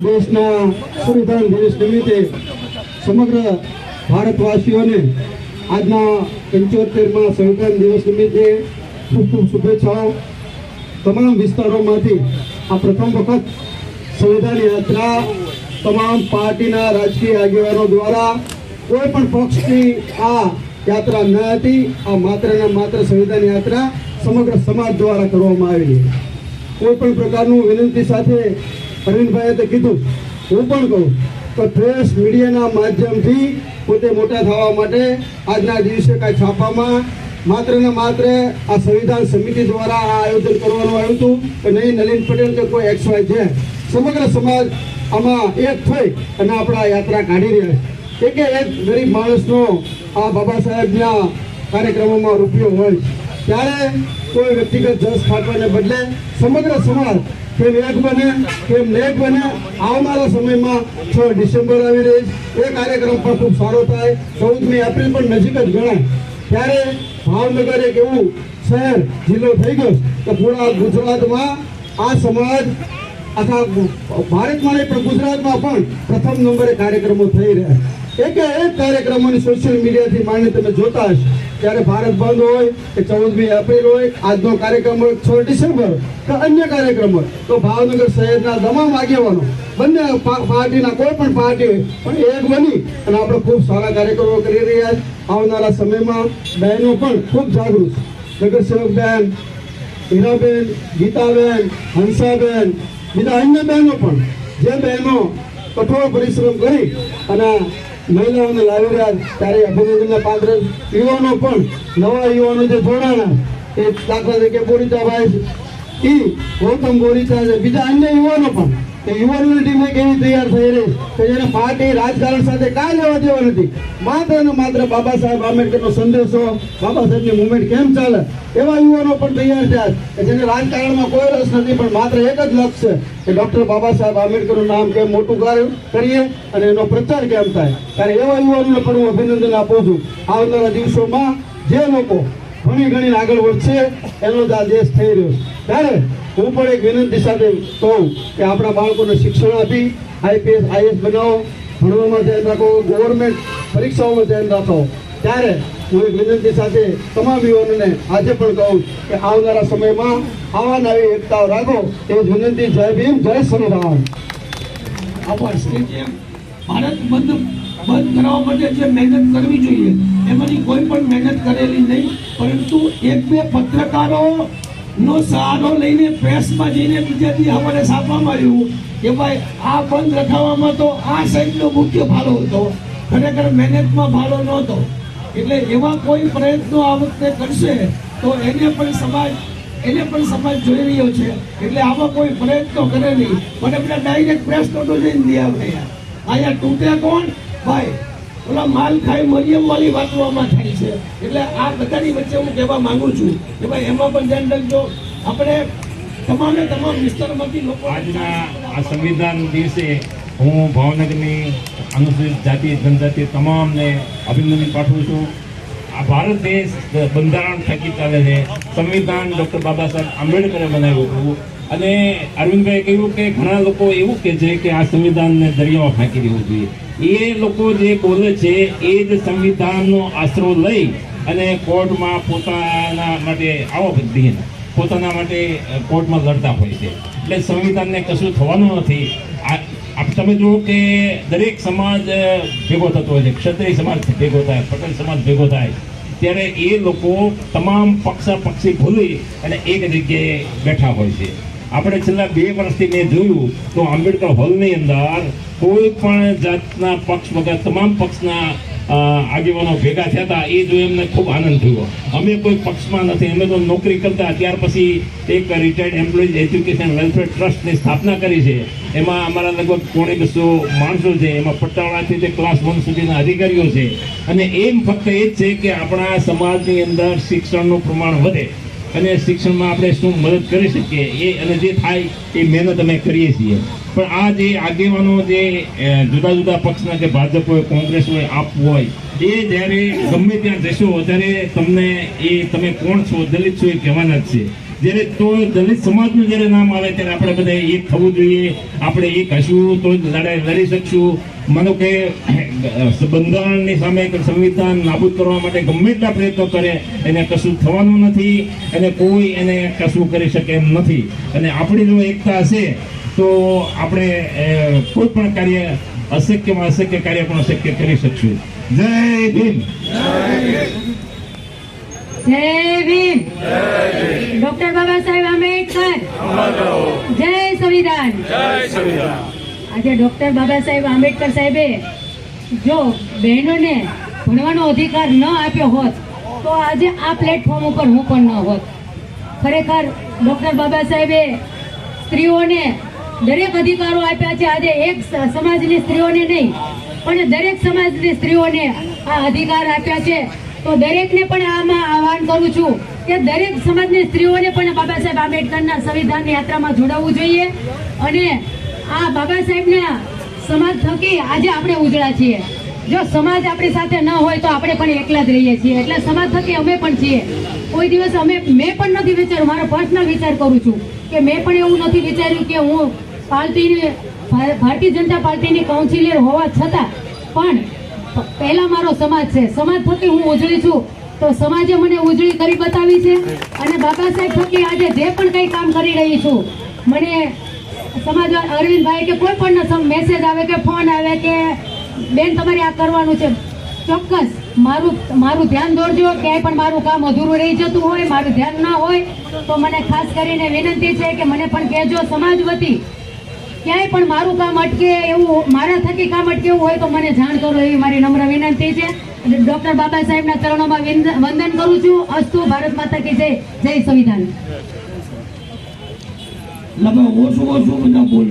દેશના સંવિધાન દિવસ નિમિત્તે સમગ્ર ભારતવાસીઓને આજના પંચોતેરમાં સંવિધાન દિવસ નિમિત્તે ખૂબ ખૂબ શુભેચ્છાઓ. તમામ વિસ્તારોમાંથી આ પ્રથમ વખત સંવિધાન યાત્રા તમામ પાર્ટીના રાજકીય આગેવાનો દ્વારા કોઈ પણ પક્ષની આ યાત્રા ન હતી, આ માત્ર ને માત્ર સંવિધાન યાત્રા સમગ્ર સમાજ દ્વારા કરવામાં આવેલી. કોઈ પણ પ્રકારનું વિનંતી સાથે અરવિંદભાઈએ તો કીધું, હું પણ કહું, તો પ્રેસ મીડિયાના માધ્યમથી પોતે મોટા થવા માટે આજના દિવસે કાંઈ છાપામાં માત્ર ને માત્ર આ સંવિધાન સમિતિ દ્વારા આ આયોજન કરવાનું આવ્યું હતું, કે નહીં, નલિન પટેલ કે કોઈ એક્સ વાય છે સમગ્ર સમાજ આમાં એક થઈ અને આપણા યાત્રા કાઢી રહ્યા છે. કે એક ગરીબ માણસનો આ બાબા સાહેબના કાર્યક્રમોમાં રૂપિયો હોય ત્યારે કોઈ વ્યક્તિગત જસ ખાટવાને બદલે સમગ્ર સમાજ કેમ એક બને કેમ નેક બને, આવનારા સમયમાં છ ડિસેમ્બર આવી રહી એ કાર્યક્રમ પણ ખૂબ સારો થાય. ચૌદમી એપ્રિલ પણ નજીક જ ગણાય. ત્યારે ભાવનગર એક એવું શહેર, જિલ્લો થઈ ગયો કે પૂરા ગુજરાતમાં આ સમાજ, આખા ભારતમાં નહીં, પણ ગુજરાતમાં પણ પ્રથમ નંબરે કાર્યક્રમો થઈ રહ્યા એક એક કાર્યક્રમોની સોશિયલ મીડિયાથી માંડીને તમે જોતા હશો. ત્યારે ભારત બંધ હોય કે ચૌદમી એપ્રિલ હોય, આજનો કાર્યક્રમ હોય, છ ડિસેમ્બર કે અન્ય કાર્યક્રમ હોય, તો ભાવનગર શહેરના તમામ આગેવાનો, બંને પાર્ટીના કોઈ પણ પાર્ટી પણ એક બની અને આપણે ખૂબ સારા કાર્યક્રમો કરી રહ્યા આવનારા સમયમાં બહેનો પણ ખૂબ જાગૃત નગરસેવક બેન હીરાબેન, ગીતાબેન, હંસાબેન, બીજા અન્ય બહેનો પણ, જે બહેનો કઠોર પરિશ્રમ કરી અને મહિલાઓને લાવી રહ્યા ત્યારે અભિનંદનના પાત્ર યુવાનો પણ, નવા યુવાનો જે જોડાણા. એ દાખલા તરીકે બોરીચાભાઈ ઈ ગૌતમ બોરીચા છે બીજા અન્ય યુવાનો પણ કે યુવાનોની ટીમ કેવી તૈયાર થઈ રહી કે જેને પાર્ટી રાજકારણ સાથે કાંઈ લેવા દેવા નથી. માત્ર ને માત્ર બાબા સાહેબ આંબેડકરનો સંદેશો બાબા સાહેબની મુવમેન્ટ કેમ ચાલે? એવા યુવાનો પણ તૈયાર થયા કે જેને રાજકારણમાં કોઈ રસ નથી, પણ માત્ર એક જ લક્ષ્ય છે કે ડૉક્ટર બાબા સાહેબ આંબેડકરનું નામ કેમ મોટું કાર્ય કરીએ અને એનો પ્રચાર કેમ થાય? ત્યારે એવા યુવાનોને પણ હું અભિનંદન આપું છું. આવનારા દિવસોમાં જે લોકો ઘણી ઘણી આગળ વધશે, એનો જ આ દેશ થઈ રહ્યો છે. ત્યારે હું પણ એક વિનંતી સાથે કહું કે આપણા બાળકોને શિક્ષણ આપી, આઈપીએસ, આઈએસ બનાવો, ભણવામાં ધ્યાન રાખો ગવર્મેન્ટ પરીક્ષાઓમાં ધ્યાન રાખો. ત્યારે હું એક વિનંતી સાથે તમામ યુવાનોને આજે પણ કહું કે આવનારા સમયમાં આવા નવી એકતા રાખો એ જ વિનંતી. જય ભીમ, જય સમીરામ આભાર ભારત બંધ બંધ કરાવવા માટે જે મહેનત કરવી જોઈએ એમાંની કોઈ પણ મહેનત કરેલી નહીં, પરંતુ એક બે પત્રકારો નો સહારો લઈને પ્રેસમાં જઈને બીજાથી અમારે છાપવામાં મળ્યું કે ભાઈ, આ બંધ રખાવવામાં તો આ સાઈડનો મુખ્ય ફાળો હતો. ખરેખર મહેનતમાં ફાળો નહોતો. એટલે એવા કોઈ પ્રયત્નો આ વખતે કરશે તો એને પણ સમાજ, એને પણ સમાજ જોઈ રહ્યો છે. એટલે આવા કોઈ પ્રયત્નો કરે નહીં. પણ પેલા ડાયરેક્ટ પ્રેસ નોટો જઈને દે આપણે અહીંયા તૂટ્યા કોણ? ભાઈ ઓલા માલ ખાઈ મરિયમ વાળી વાંચવામાં થાય છે. એટલે આ બધાની વચ્ચે હું કહેવા માંગુ છું કે ભાઈ, એમાં પણ ધ્યાન રાખજો. આપણે તમામે તમામ વિસ્તારમાંથી લોકો આજના આ સંવિધાન દિવસે હું ભાવનગરની અનુસૂચિત જાતિ, જનજાતિ તમામને અભિનંદન પાઠવું છું. આ ભારત દેશ બંધારણ થકી ચાલે છે. સંવિધાન ડૉક્ટર બાબા સાહેબ આંબેડકરે બનાવ્યું હતું. અને અરવિંદભાઈએ કહ્યું કે ઘણા લોકો એવું કે છે કે આ સંવિધાનને દરિયામાં ફાંકી દેવું જોઈએ. એ લોકો જે બોલે છે, એ જ સંવિધાનનો આશરો લઈ અને કોર્ટમાં પોતાના માટે આવો બધી પોતાના માટે કોર્ટમાં લડતા હોય છે. એટલે સંવિધાનને કશું થવાનું નથી. તમે જુઓ કે દરેક સમાજ ભેગો થતો હોય છે. ક્ષત્રિય સમાજ ભેગો થાય, પટેલ સમાજ ભેગો થાય. ત્યારે એ લોકો તમામ પક્ષા પક્ષી ભૂલી અને એક જગ્યાએ બેઠા હોય છે. આપણે છેલ્લા બે વર્ષથી મેં જોયું તો આંબેડકર હોલની અંદર કોઈ પણ જાતના પક્ષ વગર, તમામ પક્ષના આગેવાનો ભેગા થયા હતા, એ જોઈ અમને ખૂબ આનંદ થયો. અમે કોઈ પક્ષમાં નથી, અમે તો નોકરી કરતા, ત્યાર પછી એક રિટાયર્ડ એમ્પ્લોઈઝ એજ્યુકેશન વેલફેર ટ્રસ્ટની સ્થાપના કરી છે. એમાં અમારા લગભગ પોણે બસો માણસો છે, એમાં પટ્ટાવાળાથી તે ક્લાસ વન સુધીના અધિકારીઓ છે. અને એમ ફક્ત એ જ છે કે આપણા સમાજની અંદર શિક્ષણનું પ્રમાણ વધે. અને શિક્ષણમાં આપણે શું મદદ કરી શકીએ? એ અને જે થાય એ મહેનત અમે કરીએ છીએ. પણ આ જે આગેવાનો જે જુદા જુદા પક્ષના કે ભાજપ હોય, કોંગ્રેસ હોય, આપ હોય, એ જ્યારે ગમે ત્યાં જશો, ત્યારે તમને એ તમે કોણ છો? દલિત છો એ કહેવાના જ છે. જ્યારે તો દલિત સમાજનું જ્યારે નામ આવે, ત્યારે આપણે બધા એક થવું જોઈએ. આપણે એક હશું, તો લડાઈ લડી શકશું. માનો કે બંધારણની સામે સંવિધાન નાબૂદ કરવા માટે ગમે એટલા પ્રયત્નો કરે એને કશું થવાનું નથી અને કોઈ એને કશું કરી શકે એમ નથી. અને આપણી જો એકતા હશે તો આપણે કોઈ પણ કાર્ય અશક્યમાં અશક્ય કાર્ય પણ અશક્ય કરી શકશું. જય ભીમ. જય ભીમ. ડોક્ટર બાબા સાહેબ આંબેડકર. જય સંવિધાન. આજે ડૉક્ટર બાબા સાહેબ આંબેડકર સાહેબે જો બહેનોને ભણવાનો અધિકાર ન આપ્યો હોત, તો આજે આ પ્લેટફોર્મ ઉપર હું પણ ન હોત. ખરેખર ડૉક્ટર બાબા સાહેબે સ્ત્રીઓને દરેક અધિકારો આપ્યા છે. આજે એક સમાજની સ્ત્રીઓને નહીં, પણ દરેક સમાજની સ્ત્રીઓને આ અધિકાર આપ્યા છે. તો દરેકને પણ આમાં આહવાન કરું છું કે દરેક સમાજની સ્ત્રીઓને પણ બાબા સાહેબ આંબેડકરના સંવિધાન યાત્રામાં જોડાવવું જોઈએ અને આ બાબા સાહેબના સમાજ થકી આજે આપણે ઉજળા છીએ. જો સમાજ આપણી સાથે ન હોય તો આપણે પણ એકલા જ રહીએ છીએ. એટલે સમાજ થકી અમે પણ છીએ. કોઈ દિવસ અમે, મેં પણ નથી વિચાર્યું, મારો પર્સનલ વિચાર કરું છું કે મેં પણ એવું નથી વિચાર્યું કે હું પાર્ટીની ભારતીય જનતા પાર્ટીની કાઉન્સિલર હોવા છતાં પણ પહેલા મારો સમાજ છે. સમાજ થકી હું ઉજળી છું. તો સમાજે મને ઉજળી કરી બતાવી છે. અને બાબા સાહેબ થકી આજે જે પણ કંઈ કામ કરી રહી છું, મને સમાજ અરવિંદભાઈ કે કોઈ પણ મેસેજ આવે કે ફોન આવે કે બેન તમારે આ કરવાનું છે, ચોક્કસ. મારું મારું ધ્યાન દોરજો, ક્યાંય પણ મારું કામ અધૂરું રહી જતું હોય, મારું ધ્યાન ના હોય, તો મને ખાસ કરીને વિનંતી છે કે મને પણ કહેજો, સમાજ વતી. ક્યાંય પણ મારું કામ અટકે એવું, મારા થકી કામ અટકે એવું હોય તો મને જાણ કરો એવી મારી નમ્ર વિનંતી છે. ડોક્ટર બાબા સાહેબના ચરણોમાં વંદન કરું છું. અસ્તુ ભારત માતા કી જય જય સંવિધાન. એટલે હવે ઓછું ઓછું બધા બોલ